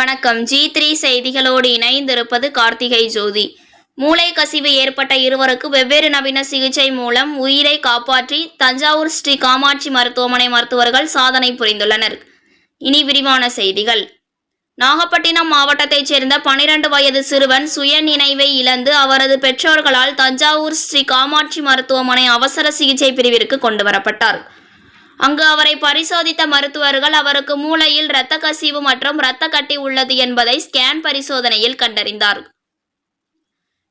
வணக்கம். G three செய்திகளோடு இணைந்திருப்பது கார்த்திகை ஜோதி. மூளை கசிவு ஏற்பட்ட இருவருக்கு வெவ்வேறு நவீன சிகிச்சை மூலம் உயிரை காப்பாற்றி தஞ்சாவூர் ஸ்ரீ காமாட்சி மருத்துவமனை மருத்துவர்கள் சாதனை புரிந்துள்ளனர். இனி விரிவான செய்திகள். நாகப்பட்டினம் மாவட்டத்தைச் சேர்ந்த பனிரெண்டு வயது சிறுவன் சுய நினைவை இழந்து அவரது பெற்றோர்களால் தஞ்சாவூர் ஸ்ரீ காமாட்சி மருத்துவமனை அவசர சிகிச்சை பிரிவிற்கு கொண்டு வரப்பட்டார். அங்கு அவரை பரிசோதித்த மருத்துவர்கள் அவருக்கு மூளையில் இரத்த கசிவு மற்றும் இரத்த கட்டி உள்ளது என்பதை ஸ்கேன் பரிசோதனையில் கண்டறிந்தார்.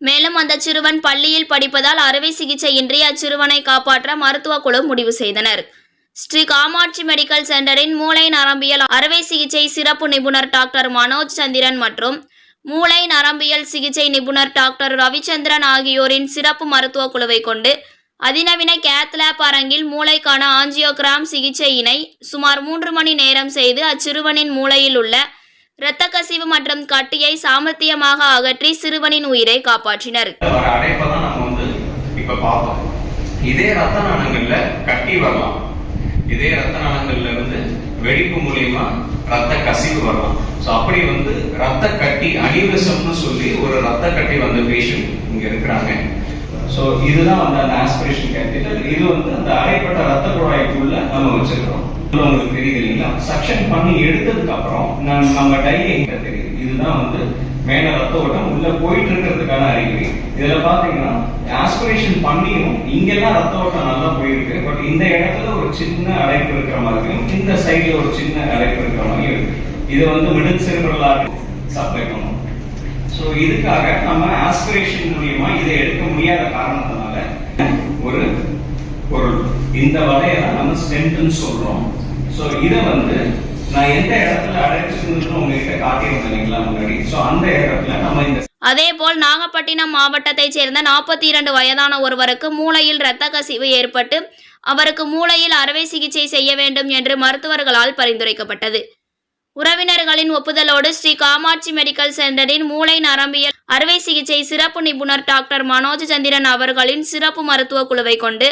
மேலும் அந்த சிறுவன் பள்ளியில் படிப்பதால் அறுவை சிகிச்சையின்றி அச்சிறுவனை காப்பாற்ற மருத்துவ குழு முடிவு செய்தனர். ஸ்ரீ காமாட்சி மெடிக்கல் சென்டரின் மூளை நரம்பியல் அறுவை சிகிச்சை சிறப்பு நிபுணர் டாக்டர் மனோஜ் சந்திரன் மற்றும் மூளை நரம்பியல் சிகிச்சை நிபுணர் டாக்டர் ரவிச்சந்திரன் ஆகியோரின் சிறப்பு மருத்துவ குழுவை கொண்டு அதிநவீன கேத்லேப் அரங்கில் மூளைக்கான ஆஞ்சியோகிராம் சிகிச்சையினை சுமார் மூன்று மணி நேரம் செய்து அச்சிறுவனின் மூளையில் உள்ள இரத்த கசிவு மற்றும் கட்டியை சாமர்த்தியமாக அகற்றி சிறுவனின் உயிரை காப்பாற்றினர். இதே ரத்த நாணங்கள்ல கட்டி வரலாம். இதே ரத்த நாணங்கள்ல இருந்து வெடிப்பு மூலியமா ரத்த கசிவு வரலாம். சோ அப்படி வந்து ரத்த கட்டி அனிவசம்னு சொல்லி ஒரு ரத்த கட்டி வந்த பேஷண்ட் இங்க இருக்கிறாங்க. சோ இதுதான் வந்து அந்த ஆஸ்பிரேஷன் கேபிட்டல் இது வந்து அந்த அடைப்பட்ட ரத்த குழாய்க்குள்ள நம்ம வச்சிருக்கிறோம். உங்களுக்கு தெரியுது இல்லைங்களா? சக்ஷன் பண்ணி எடுத்ததுக்கு அப்புறம் நம்ம- நம்ம டை எங்க தெரியுது? இதுதான் வந்து மேல ரத்த ஓட்டம் உள்ள போயிட்டு இருக்கிறதுக்கான அறிகுறி. இதுல பாத்தீங்கன்னா ஆஸ்பிரேஷன் பண்ணியும் இங்கெல்லாம் ரத்த ஓட்டம் நல்லா போயிருக்கு. பட் இந்த இடத்துல ஒரு சின்ன அடைப்பு இருக்கிற மாதிரியும் இந்த சைடுல ஒரு சின்ன அடைப்பு இருக்கிற மாதிரியும் இருக்கு. இது வந்து மிடில் செரிபரலா சப்ளை பண்ணும். சோ இதுக்காக நம்ம ஆஸ்பிரேஷன் மூலியமா இதை முடியாத காரணத்தினால ஒரு பொருள் இந்த வலையை நம்ம ஸ்ட்ரென்த்னு சொல்றோம். ஸோ இதை வந்து நான் எந்த இடத்துல அடைச்சிருந்ததுன்னு உங்ககிட்ட காட்டியிருந்தேன் இல்லைங்களா முன்னாடி? ஸோ அந்த இடத்துல நம்ம இந்த அதேபோல் நாகப்பட்டினம் மாவட்டத்தைச் சேர்ந்த நாற்பத்தி இரண்டு வயதான ஒருவருக்கு மூளையில் இரத்த கசிவு ஏற்பட்டு அவருக்கு மூளையில் அறுவை சிகிச்சை செய்ய வேண்டும் என்று மருத்துவர்களால் பரிந்துரைக்கப்பட்டது. உறவினர்களின் ஒப்புதலோடு ஸ்ரீ காமாட்சி மெடிக்கல் சென்டரின் மூளை நரம்பியல் அறுவை சிகிச்சை சிறப்பு நிபுணர் டாக்டர் மனோஜ் சந்திரன் அவர்களின் சிறப்பு மருத்துவ குழுவை கொண்டு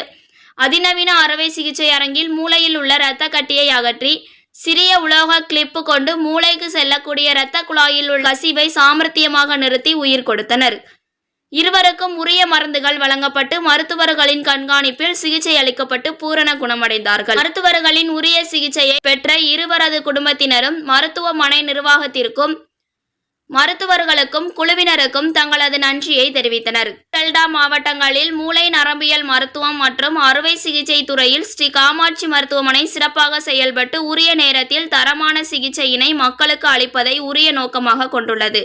அதிநவீன அறுவை சிகிச்சை அரங்கில் மூளையில் உள்ள இரத்த கட்டியை அகற்றி சிறிய உலோக கிளிப்பு கொண்டு மூளைக்கு செல்லக்கூடிய இரத்த குழாயில் உள்ள கசிவை சாமர்த்தியமாக நிறுத்தி உயிர் கொடுத்தனர். இருவருக்கும் உரிய மருந்துகள் வழங்கப்பட்டு மருத்துவர்களின் கண்காணிப்பில் சிகிச்சை அளிக்கப்பட்டு பூரண குணமடைந்தார்கள். மருத்துவர்களின் உரிய சிகிச்சையை பெற்ற இருவரது குடும்பத்தினரும் மருத்துவமனை நிர்வாகத்திற்கும் மருத்துவர்களுக்கும் குழுவினருக்கும் தங்களது நன்றியை தெரிவித்தனர். டெல்டா மாவட்டங்களில் மூளை நரம்பியல் மருத்துவம் மற்றும் அறுவை சிகிச்சை துறையில் ஸ்ரீ காமாட்சி மருத்துவமனை சிறப்பாக செயல்பட்டு உரிய நேரத்தில் தரமான சிகிச்சையினை மக்களுக்கு அளிப்பதை உரிய நோக்கமாக கொண்டுள்ளது.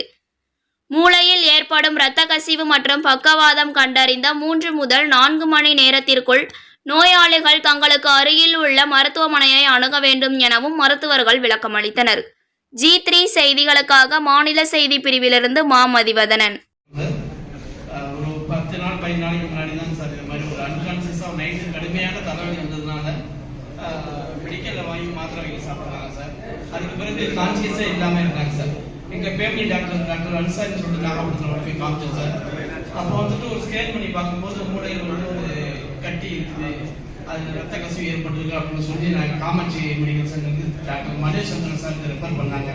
மூளையில் ஏற்படும் இரத்த கசிவு மற்றும் பக்கவாதம் கண்டறிந்த மூன்று முதல் நான்கு மணி நேரத்திற்குள் நோயாளிகள் தங்களுக்கு அருகில் உள்ள மருத்துவமனையை அணுக வேண்டும் எனவும் மருத்துவர்கள் விளக்கமளித்தனர். ஜி த்ரீ செய்திகளுக்காக மாநில செய்தி பிரிவிலிருந்து மா. மதிவதனன். ஒரு பத்து நாள் பதினஞ்சு நாளைக்கு முன்னாடி தான் சார் இந்த மாதிரி ஒரு அன்கான்சியஸாக நைட்டு கடுமையான தலைவலி வந்ததுனால மெடிக்கலில் வாங்கி மாத்திரை வாங்கி சாப்பிட்றாங்க சார். அதுக்கு பிறகு கான்சியஸே இல்லாமல் இருக்காங்க சார். எங்கள் ஃபேமிலி டாக்டர் டாக்டர் அன்சாரின்னு சொல்லிட்டு நாகப்பட்டினத்தில் போய் காமிச்சோம் சார். அப்போ வந்துட்டு ஒரு ஸ்கேன் பண்ணி பார்க்கும்போது மூளையில் வந்து ஒரு கட்டி இருக்குது. அது ரத்த கசிவு ஏற்பட்டிருக்கு அப்படின்னு சொல்லி நாங்கள் காமாட்சி மெடிக்கல் சென்டருக்கு doctor Malechandran Chandran sir refer பண்ணாங்க.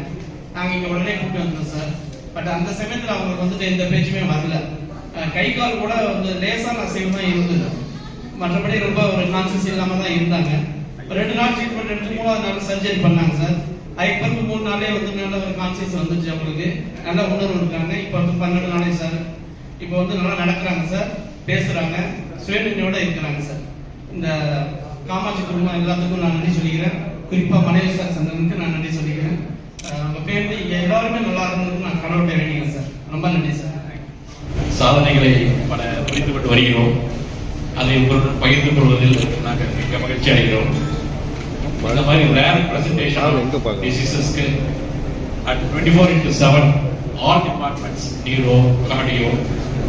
நாங்கள் இங்கே உடனே கூப்பிட்டு வந்தோம் சார் பட் அந்த சமயத்தில் அவங்களுக்கு வந்துட்டு எந்த பேச்சுமே வரல. கை கால் கூட வந்து லேசான அசைவு தான் இருந்தது. மற்றபடி ரொம்ப ஒரு கான்சியஸ் இல்லாமல் தான் இருந்தாங்க. ஒரு ரெண்டு நாள் ட்ரீட்மெண்ட் எடுத்து மூணாவது நாள் சர்ஜரி பண்ணாங்க சார் அதுக்கு பிறகு மூணு நாளே வந்து நல்ல ஒரு கான்சியஸ் வந்துச்சு அவங்களுக்கு நல்ல உணர்வு இருக்காங்க. இப்போ வந்து பன்னெண்டு நாளே சார். இப்போ வந்து நல்லா நடக்கிறாங்க சார். பேசுறாங்க. சுயநினைவோட இருக்கிறாங்க சார். இந்த காமாட்சி குடும்பம் எல்லாத்துக்கும் நான் நன்றி சொல்லிக்கிறேன். குறிப்பா மனைவி சார் சந்தனுக்கு நான் நன்றி சொல்லிக்கிறேன். அஹ் நம்ம ஃபேமிலி எல்லாருமே நல்லா இருந்ததுக்கு நான் கடவுள்கிட்ட வேண்டிக்கிறேன் சார். ரொம்ப நன்றி சார். சாதனைகளை பல புரிந்துவிட்டு வருகிறோம். அதை உங்களுடன் பகிர்ந்து கொள்வதில் நாங்கள் மிக்க மகிழ்ச்சி அடைகிறோம். இந்த மாதிரி rare presentation டிசீசஸ்க்கு at twenty four into seven all departments neuro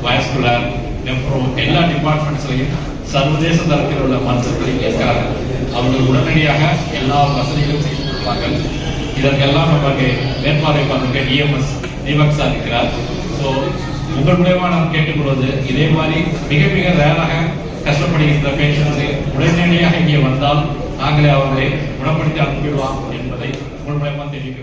cardiovascular nephro எல்லா டிபார்ட்மெண்ட்ஸ்லையும் சர்வதேச தரத்தில் உள்ள மருத்துவர்களை இருக்கிறார்கள் அவர்கள் உடனடியாக எல்லா வசதிகளும் செய்து கொடுப்பார்கள். இதற்கெல்லாம் நமக்கு மேற்பார்வை பார்க்க இஎம்எஸ் தீபக் சார் இருக்கிறார். ஸோ உங்கள் மூலயமா நாம் கேட்டுக்கொள்வது இதே மாதிரி மிக மிக ரேராக கஷ்டப்படுகின்ற பேஷண்ட்ஸை உடனடியாக இங்கே வந்தால் நாங்களே அவர்களை குணப்படுத்தி அனுப்பிவிடலாம் என்பதை உங்கள் மூலமாக தெரிவிக்க